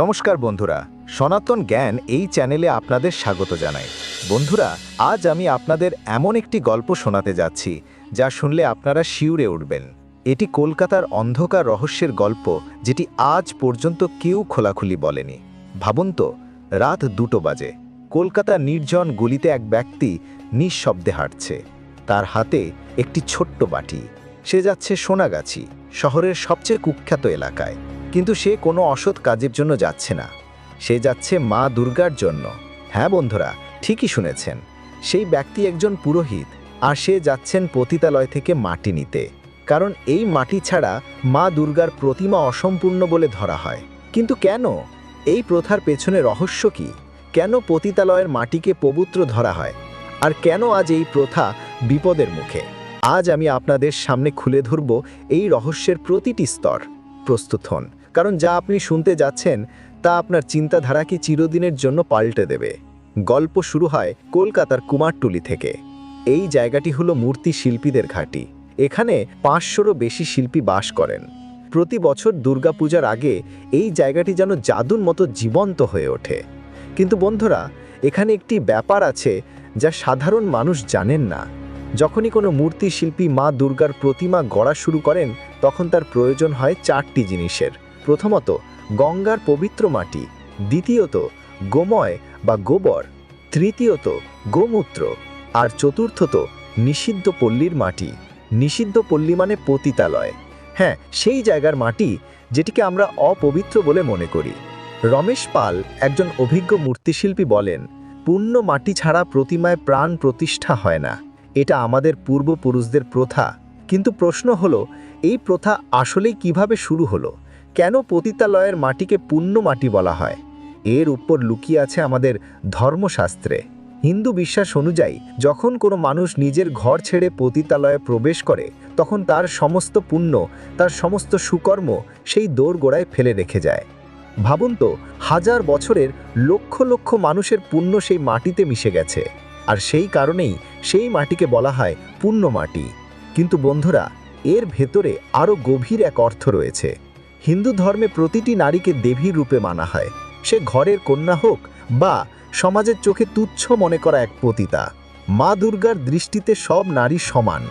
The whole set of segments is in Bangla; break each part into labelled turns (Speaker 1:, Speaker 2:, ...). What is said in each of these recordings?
Speaker 1: নমস্কার বন্ধুরা, সনাতন জ্ঞান এই চ্যানেলে আপনাদের স্বাগত জানাই। বন্ধুরা, আজ আমি আপনাদের এমন একটি গল্প শোনাতে যাচ্ছি, যা শুনলে আপনারা শিউরে উঠবেন। এটি কলকাতার অন্ধকার রহস্যের গল্প, যেটি আজ পর্যন্ত কেউ খোলাখুলি বলেনি। ভাবুন তো, রাত দুটো বাজে। কলকাতার নির্জন গলিতে এক ব্যক্তি নিঃশব্দে হাঁটছে। তার হাতে একটি ছোট্ট বাটি। সে যাচ্ছে সোনাগাছি, শহরের সবচেয়ে কুখ্যাত এলাকায়। কিন্তু সে কোনো অসৎ কাজের জন্য যাচ্ছে না। সে যাচ্ছে মা দুর্গার জন্য। হ্যাঁ বন্ধুরা, ঠিকই শুনেছেন। সেই ব্যক্তি একজন পুরোহিত, আর সে যাচ্ছেন পতিতালয় থেকে মাটি নিতে। কারণ এই মাটি ছাড়া মা দুর্গার প্রতিমা অসম্পূর্ণ বলে ধরা হয়। কিন্তু কেন? এই প্রথার পেছনে রহস্য কি? কেন পতিতালয়ের মাটিকে পবিত্র ধরা হয়? আর কেন আজ এই প্রথা বিপদের মুখে? আজ আমি আপনাদের সামনে খুলে ধরব এই রহস্যের প্রতিটি স্তর। প্রস্তুত হন। কারণ যা আপনি শুনতে যাচ্ছেন, তা আপনার চিন্তাধারাকে চিরদিনের জন্য পাল্টে দেবে। গল্প শুরু হয় কলকাতার কুমারটুলি থেকে। এই জায়গাটি হলো মূর্তি শিল্পীদের ঘাঁটি। এখানে পাঁচশোরও বেশি শিল্পী বাস করেন। প্রতি বছর দুর্গাপূজার আগে এই জায়গাটি যেন জাদুর মতো জীবন্ত হয়ে ওঠে। কিন্তু বন্ধুরা, এখানে একটি ব্যাপার আছে যা সাধারণ মানুষ জানেন না। যখনই কোনো মূর্তি শিল্পী মা দুর্গার প্রতিমা গড়া শুরু করেন, তখন তার প্রয়োজন হয় চারটি জিনিসের। প্রথমত গঙ্গার পবিত্র মাটি, দ্বিতীয়ত গোময় বা গোবর, তৃতীয়ত গোমূত্র, আর চতুর্থত নিষিদ্ধ পল্লীর মাটি। নিষিদ্ধ পল্লী মানে পতিতালয়। হ্যাঁ সেই জায়গার মাটি যেটিকে আমরা অপবিত্র বলে মনে করি। রমেশ পাল একজন অভিজ্ঞ মূর্তিশিল্পী বলেন পূর্ণ মাটি ছাড়া প্রতিমায় প্রাণ প্রতিষ্ঠা হয় না। এটা আমাদের পূর্বপুরুষদের প্রথা। কিন্তু প্রশ্ন হলো, এই প্রথা আসলেই কীভাবে শুরু হলো? কেন পতিতালয়ের মাটিকে পুণ্য মাটি বলা হয়? এর উপর লুকিয়ে আছে আমাদের ধর্মশাস্ত্রে। হিন্দু বিশ্বাস অনুযায়ী, যখন কোনো মানুষ নিজের ঘর ছেড়ে পতিতালয়ে প্রবেশ করে, তখন তার সমস্ত পুণ্য, তার সমস্ত সুকর্ম সেই দোরগোড়ায় ফেলে রেখে যায়। ভাবুন তো, হাজার বছরের লক্ষ লক্ষ মানুষের পুণ্য সেই মাটিতে মিশে গেছে, আর সেই কারণেই সেই মাটিকে বলা হয় পুণ্য মাটি। কিন্তু বন্ধুরা, এর ভেতরে আরও গভীর এক অর্থ রয়েছে। হিন্দু ধর্মে প্রতিটি নারীকে দেবীর রূপে মানা হয়। সে ঘরের কন্যা হোক বা সমাজের চোখে তুচ্ছ মনে করা এক পতিতা। মা দুর্গার দৃষ্টিতে সব নারী সমান।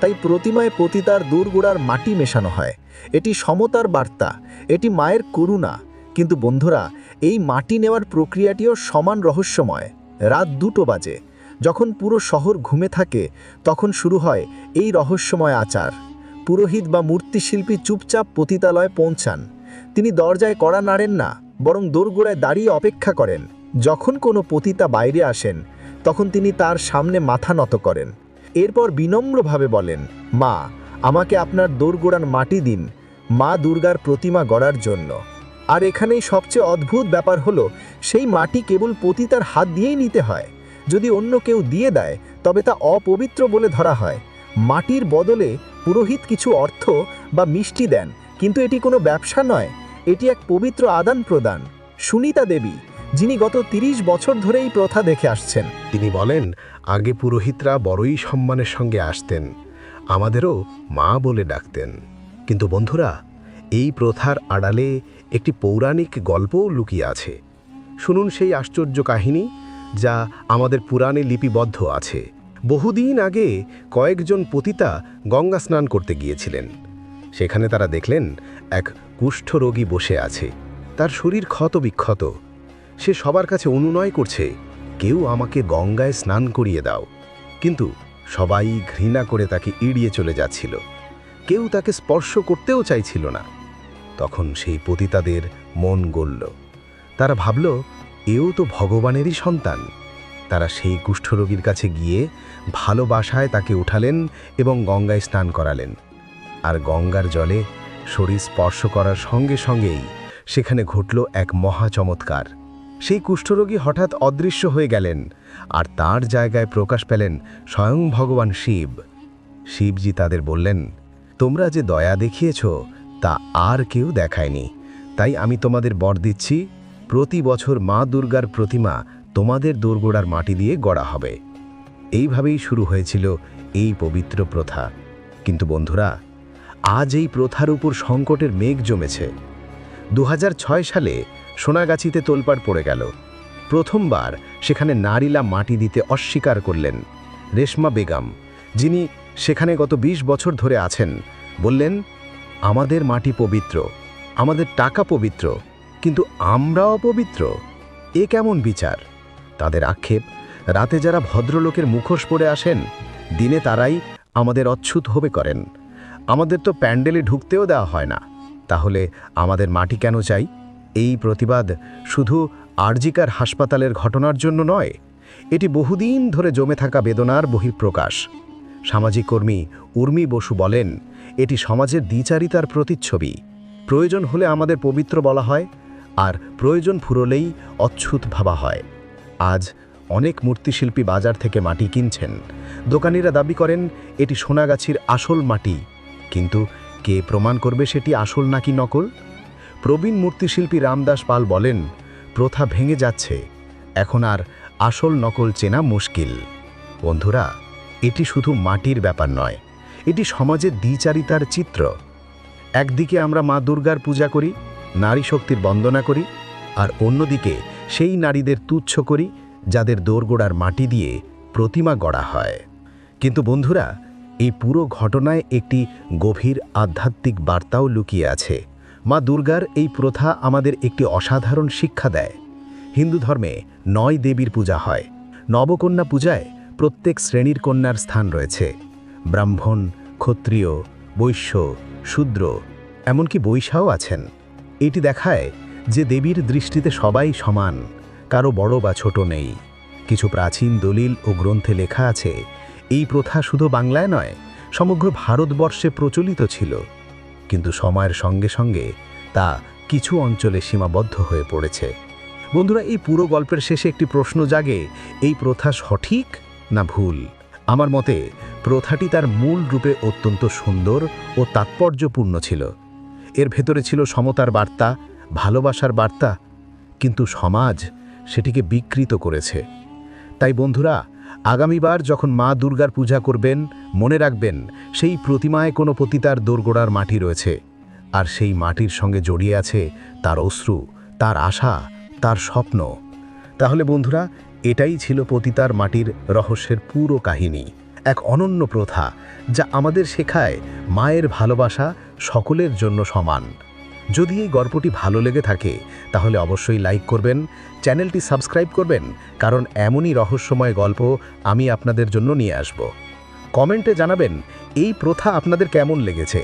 Speaker 1: তাই প্রতিমায় পতিতার দূরগোড়ার মাটি মেশানো হয়। এটি সমতার বার্তা, এটি মায়ের করুণা। কিন্তু বন্ধুরা, এই মাটি নেওয়ার প্রক্রিয়াটিও সমান রহস্যময়। রাত দুটো বাজে। যখন পুরো শহর ঘুমে থাকে, তখন শুরু হয় এই রহস্যময় আচার। পুরোহিত বা মূর্তিশিল্পী চুপচাপ পতিতালয়ে পৌঁছান। তিনি দরজায় কড়া নাড়েন না, বরং দোরগোড়ায় দাঁড়িয়ে অপেক্ষা করেন। যখন কোনো পতিতা বাইরে আসেন, তখন তিনি তার সামনে মাথা নত করেন। এরপর বিনম্রভাবে বলেন, মা, আমাকে আপনার দোরগোড়ার মাটি দিন। মা দুর্গার প্রতিমা গড়ার জন্য। আর এখানেই সবচেয়ে অদ্ভুত ব্যাপার হলো, সেই মাটি কেবল পতিতার হাত দিয়েই নিতে হয়। যদি অন্য কেউ দিয়ে দেয়, তবে তা অপবিত্র বলে ধরা হয়। মাটির বদলে পুরোহিত কিছু অর্থ বা মিষ্টি দেন, কিন্তু এটি কোনো ব্যবসা নয়। এটি এক পবিত্র আদান প্রদান। সুনিতা দেবী, যিনি গত ৩০ বছর ধরে এই প্রথা দেখে আসছেন।
Speaker 2: তিনি বলেন, আগে পুরোহিতরা বড়ই সম্মানের সঙ্গে আসতেন। আমাদেরও মা বলে ডাকতেন। কিন্তু বন্ধুরা, এই প্রথার আড়ালে একটি পৌরাণিক গল্পও লুকিয়ে আছে। শুনুন সেই আশ্চর্য কাহিনী, যা আমাদের পুরাণে লিপিবদ্ধ আছে। বহুদিন আগে কয়েকজন পতিতা গঙ্গা স্নান করতে গিয়েছিলেন। সেখানে তারা দেখলেন এক কুষ্ঠরোগী বসে আছে। তার শরীর ক্ষত বিক্ষত। সে সবার কাছে অনুনয় করছে, কেউ আমাকে গঙ্গায় স্নান করিয়ে দাও। কিন্তু সবাই ঘৃণা করে তাকে এড়িয়ে চলে যাচ্ছিল। কেউ তাকে স্পর্শ করতেও চাইছিল না। তখন সেই পতিতাদের মন গলল তারা ভাবল, এও তো ভগবানেরই সন্তান। তারা সেই কুষ্ঠরোগীর কাছে গিয়ে ভালোবাসায় তাকে উঠালেন এবং গঙ্গায় স্নান করালেন। আর গঙ্গার জলে শরীর স্পর্শ করার সঙ্গে সঙ্গেই সেখানে ঘটল এক মহা চমৎকার। সেই কুষ্ঠরোগী হঠাৎ অদৃশ্য হয়ে গেলেন আর তার জায়গায় প্রকাশ পেলেন স্বয়ং ভগবান শিব। শিবজি তাদের বললেন, তোমরা যে দয়া দেখিয়েছ, তা আর কেউ দেখায়নি। তাই আমি তোমাদের বর দিচ্ছি, প্রতি বছর মা দুর্গার প্রতিমা তোমাদের দোরগোড়ার মাটি দিয়ে গড়া হবে। এইভাবেই শুরু হয়েছিল এই পবিত্র প্রথা। কিন্তু বন্ধুরা, আজ এই প্রথার উপর সংকটের মেঘ জমেছে। দু হাজার ছয় সালে সোনাগাছিতে তোলপাড় পড়ে গেল। প্রথমবার সেখানে নারীলা মাটি দিতে অস্বীকার করলেন রেশমা বেগম, যিনি সেখানে গত ২০ বছর ধরে আছেন। বললেন, আমাদের মাটি পবিত্র, আমাদের টাকা পবিত্র, কিন্তু আমরা অপবিত্র এ কেমন বিচার? তাদের আক্ষেপ। রাতে যারা ভদ্রলোকের মুখোশ পরে আসেন, দিনে তারাই আমাদের অচ্ছুত হবে করেন। আমাদের তো প্যান্ডেলে ঢুকতেও দেওয়া হয় না। তাহলে আমাদের মাটি কেন চাই? এই প্রতিবাদ শুধু আরজিকার হাসপাতালের ঘটনার জন্য নয়, এটি বহুদিন ধরে জমে থাকা বেদনার বহিঃপ্রকাশ। সামাজিক কর্মী উর্মি বসু বলেন, এটি সমাজের দ্বিচারিতার প্রতিচ্ছবি। প্রয়োজন হলে আমাদের পবিত্র বলা হয়, আর প্রয়োজন ফুরলেই অচ্ছুত ভাবা হয়। আজ অনেক মূর্তিশিল্পী বাজার থেকে মাটি কিনছেন। দোকানিরা দাবি করেন, এটি সোনাগাছির আসল মাটি। কিন্তু কে প্রমাণ করবে সেটি আসল নাকি নকল? প্রবীণ মূর্তিশিল্পী রামদাস পাল বলেন, প্রথা ভেঙে যাচ্ছে। এখন আর আসল নকল চেনা মুশকিল। বন্ধুরা, এটি শুধু মাটির ব্যাপার নয়, এটি সমাজের দ্বিচারিতার চিত্র। একদিকে আমরা মা দুর্গার পূজা করি, নারী শক্তির বন্দনা করি, আর অন্যদিকে সেই নারীদের তুচ্ছ করি, যাদের দোরগোড়ার মাটি দিয়ে প্রতিমা গড়া হয়। কিন্তু বন্ধুরা, এই পুরো ঘটনায় একটি গভীর আধ্যাত্মিক বার্তাও লুকিয়ে আছে। মা দুর্গার এই প্রথা আমাদের একটি অসাধারণ শিক্ষা দেয়। হিন্দু ধর্মে নয় দেবীর পূজা হয়। নবকন্যা পূজায় প্রত্যেক শ্রেণির কন্যার স্থান রয়েছে। ব্রাহ্মণ, ক্ষত্রিয়, বৈশ্য, শূদ্র, এমনকি বৈশাও আছেন। এটি দেখায় যে দেবীর দৃষ্টিতে সবাই সমান, কারও বড় বা ছোট নেই। কিছু প্রাচীন দলিল ও গ্রন্থে লেখা আছে, এই প্রথা শুধু বাংলায় নয়, সমগ্র ভারতবর্ষে প্রচলিত ছিল। কিন্তু সময়ের সঙ্গে সঙ্গে তা কিছু অঞ্চলে সীমাবদ্ধ হয়ে পড়েছে। বন্ধুরা, এই পুরো গল্পের শেষে একটি প্রশ্ন জাগে, এই প্রথা সঠিক না ভুল? আমার মতে, প্রথাটি তার মূল রূপে অত্যন্ত সুন্দর ও তাৎপর্যপূর্ণ ছিল। এর ভেতরে ছিল সমতার বার্তা ভালোবাসার বার্তা, কিন্তু সমাজ সেটিকে বিকৃত করেছে। তাই বন্ধুরা, আগামীবার যখন মা দুর্গার পূজা করবেন, মনে রাখবেন, সেই প্রতিমায় কোনো পতিতার দোরগোড়ার মাটি রয়েছে, আর সেই মাটির সঙ্গে জড়িয়ে আছে তার অশ্রু, তার আশা, তার স্বপ্ন। তাহলে বন্ধুরা, এটাই ছিল পতিতার মাটির রহস্যের পুরো কাহিনী। এক অনন্য প্রথা যা আমাদের শেখায় মায়ের ভালোবাসা সকলের জন্য সমান। যদি এই গল্পটি ভালো লেগে থাকে, তাহলে অবশ্যই লাইক করবেন, চ্যানেলটি সাবস্ক্রাইব করবেন, কারণ এমনই রহস্যময় গল্প আমি আপনাদের জন্য নিয়ে আসব। কমেন্টে জানাবেন, এই প্রথা আপনাদের কেমন লেগেছে?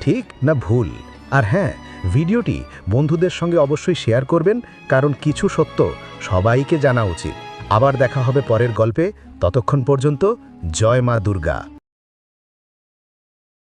Speaker 2: ঠিক না ভুল? আর হ্যাঁ ভিডিওটি বন্ধুদের সঙ্গে অবশ্যই শেয়ার করবেন, কারণ কিছু সত্য সবাইকে জানা উচিত। আবার দেখা হবে পরের গল্পে, ততক্ষণ পর্যন্ত জয় মা দুর্গা।